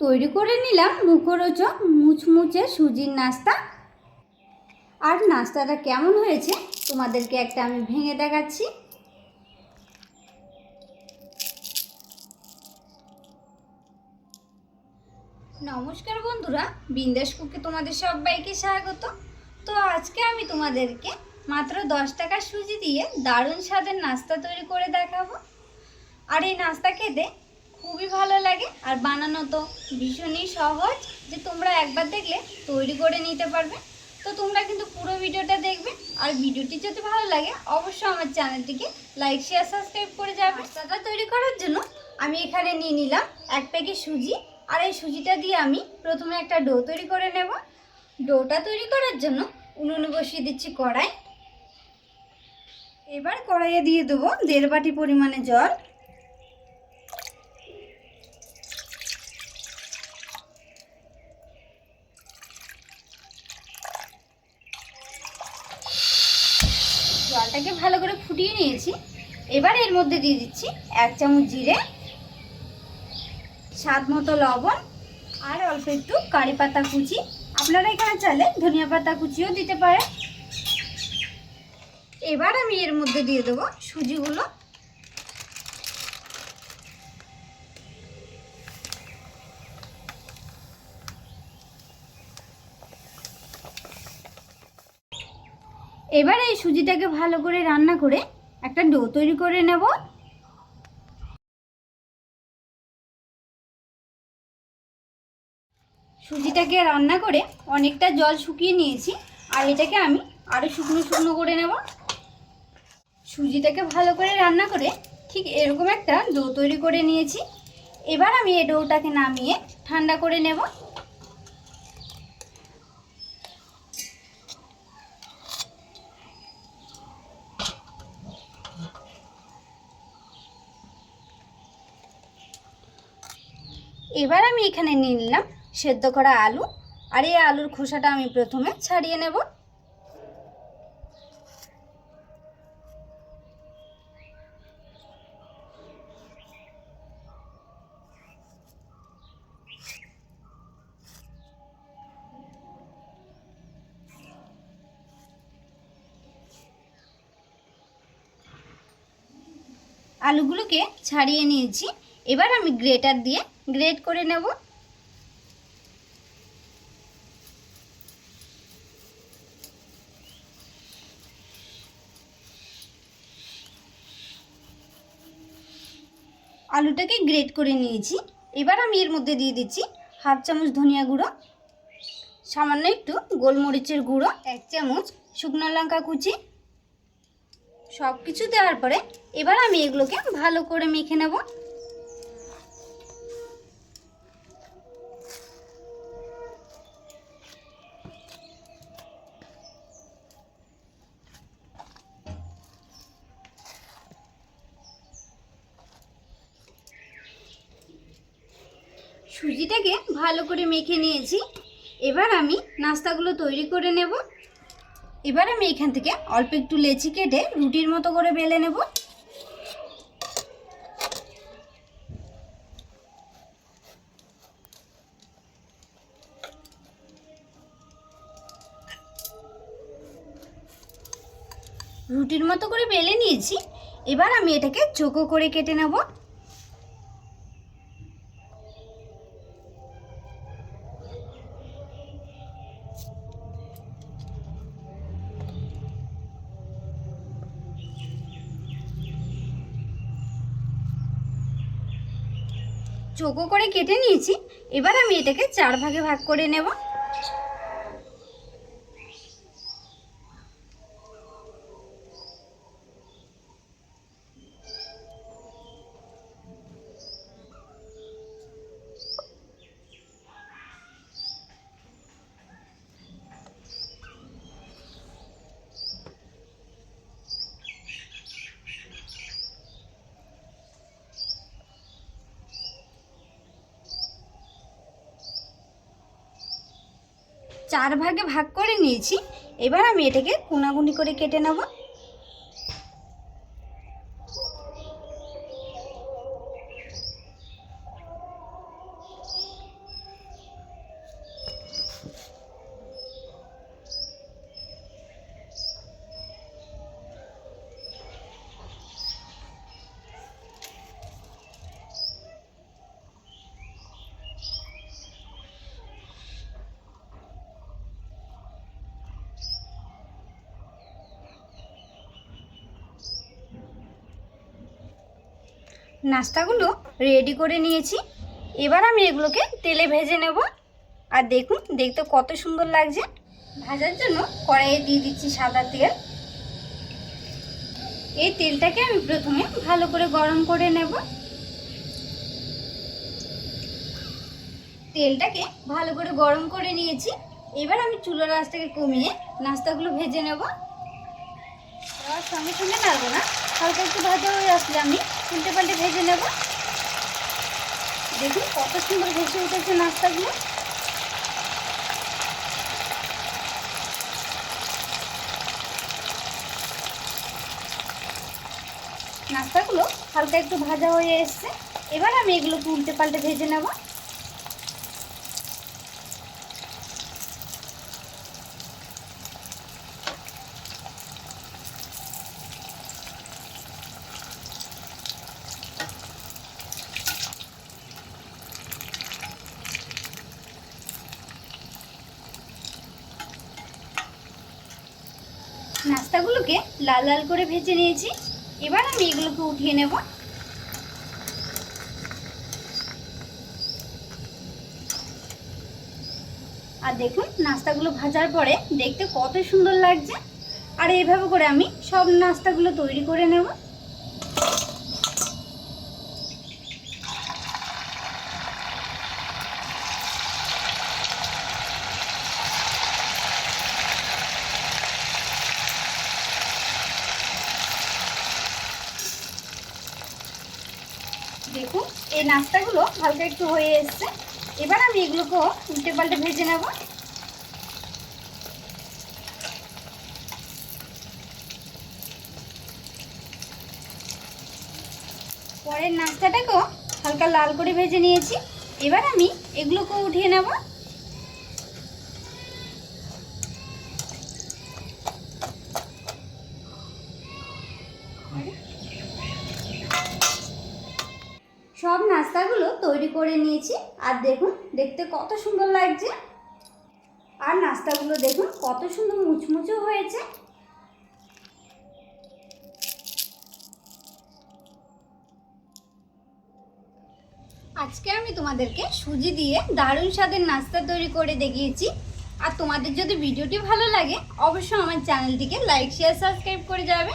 তৈরি করে নিলাম মুখরোচক মুচমুচে সুজির নাস্তা। আর নাস্তাটা কেমন হয়েছে তোমাদেরকে একটা আমি ভেঙে দেখাচ্ছি। নমস্কার বন্ধুরা বিন্দাস কুকে তোমাদের সবাইকে স্বাগত। তো আজকে আমি তোমাদেরকে মাত্র দশ টাকার সুজি দিয়ে দারুণ স্বাদের নাস্তা তৈরি করে দেখাবো। আর এই নাস্তা খেতে খুবই ভালো লাগে। আর বানানো তো ভীষণই সহজ, যে তোমরা একবার দেখলে তৈরি করে নিতে পারবে। তো তোমরা কিন্তু পুরো ভিডিওটা দেখবে। আর ভিডিওটি যদি ভালো লাগে, অবশ্যই আমার চ্যানেলটিকে লাইক, শেয়ার, সাবস্ক্রাইব করে যাবে। নাস্তাটা তৈরি করার জন্য আমি এখানে নিয়ে নিলাম এক প্যাকেট সুজি। আর এই সুজিটা দিয়ে আমি প্রথমে একটা ডো তৈরি করে নেব। ডোটা তৈরি করার জন্য উনুনে বসিয়ে দিচ্ছি কড়াই। এবার কড়াইয়ে দিয়ে দেবো দেড় বাটি পরিমাণে জল। জলটাকে ভালো করে ফুটিয়ে নিয়েছি। এবার এর মধ্যে দিয়ে দিচ্ছি এক চামচ জিরে, স্বাদ মতো লবণ, আর অল্প একটু কারি পাতা কুচি। আপনারা এখানে চাইলে ধনিয়া পাতা কুচিও দিতে পারেন। এবার আমি এর মধ্যে দিয়ে দেবো সুজিগুলো। এবার এই সুজিটাকে ভালো করে রান্না করে একটা ডো তৈরি করে নেব। সুজিটাকে রান্না করে অনেকটা জল শুকিয়ে নিয়েছি আর এটাকে আমি আরও শুকনো শুকনো করে নেব। সুজিটাকে ভালো করে রান্না করে ঠিক এরকম একটা ডো তৈরি করে নিয়েছি। এবার আমি এই ডোটাকে নামিয়ে ঠান্ডা করে নেব। এবার আমি এখানে নিয়ে নিলাম সেদ্ধ করা আলু। আর এই আলুর খোসাটা আমি প্রথমে ছাড়িয়ে নেব। আলুগুলোকে ছাড়িয়ে নিয়েছি। এবার আমি গ্রেটার দিয়ে গ্রেট করে নেব। আলুটাকে গ্রেট করে নিয়েছি। এবার আমি এর মধ্যে দিয়ে দিচ্ছি হাফ চামচ ধনিয়া গুঁড়ো, সামান্য একটু গোলমরিচের গুঁড়ো, এক চামচ শুকনো লঙ্কা কুচি। সব কিছু দেওয়ার পরে এবার আমি এগুলোকে ভালো করে মেখে নেব। সুজিটাকে ভালো করে মেখে নিয়েছি। এবার আমি নাস্তাগুলো তৈরি করে নেব। এবার আমি এখান থেকে অল্প একটু লেচি কেটে রুটির মতো করে বেলে নেব। রুটির মতো করে বেলে নিয়েছি। এবার আমি এটাকে চোখো করে কেটে নেব। চোখো করে কেটে নিয়েছি। এবার আমি এটাকে চার ভাগে ভাগ করে নেব। চার ভাগে ভাগ করে নিয়েছি। এবার আমি এটাকে কোনাগুনি করে কেটে নেব। নাস্তাগুলো রেডি করে নিয়েছি। এবার আমি এগুলোকে তেলে ভেজে নেব। আর দেখুন, দেখতে কত সুন্দর লাগছে। ভাজার জন্য কড়াইয়ে দিয়ে দিচ্ছি সাদা তেল। এই তেলটাকে আমি প্রথমে ভালো করে গরম করে নেব। তেলটাকে ভালো করে গরম করে নিয়েছি। এবার আমি চুলোর আঁচটাকে কমিয়ে নাস্তাগুলো ভেজে নেব। সঙ্গে সঙ্গে নাড়বো না। হালকা একটু ভাজা হয়ে আসলে আমি উল্টে পাল্টে ভেজে নেব। দেখুন কত সুন্দর ভেসে উঠেছে নাস্তাগুলো। নাস্তাগুলো হালকা একটু ভাজা হয়ে এসছে। এবার আমি এগুলো উল্টে পাল্টে ভেজে নেব। নাস্তাগুলোকে লাল লাল করে ভেজে নিয়েছি। এবার আমি এগুলোকে উঠিয়ে নেব। আর দেখুন, নাস্তাগুলো ভাজার পরে দেখতে কত সুন্দর লাগছে। আর এইভাবে করে আমি সব নাস্তাগুলো তৈরি করে নেব। দেখুন এই নাস্তাগুলো হালকা একটু হয়ে এসছে। এবার আমি এগুলোকেও উল্টে পাল্টে ভেজে নেব। পরের নাস্তাটাকেও হালকা লাল করে ভেজে নিয়েছি। এবার আমি এগুলোকেও উঠিয়ে নেব। সব নাস্তাগুলো তৈরি করে নিয়েছি। আর দেখুন, দেখতে কত সুন্দর লাগছে। আর নাস্তাগুলো দেখুন, কত সুন্দর মুচমুচো হয়েছে। আজকে আমি তোমাদেরকে সুজি দিয়ে দারুণ স্বাদের নাস্তা তৈরি করে দেখিয়েছি। আর তোমাদের যদি ভিডিওটি ভালো লাগে, অবশ্যই আমার চ্যানেলটিকে লাইক শেয়ার সাবস্ক্রাইব করে যাবে।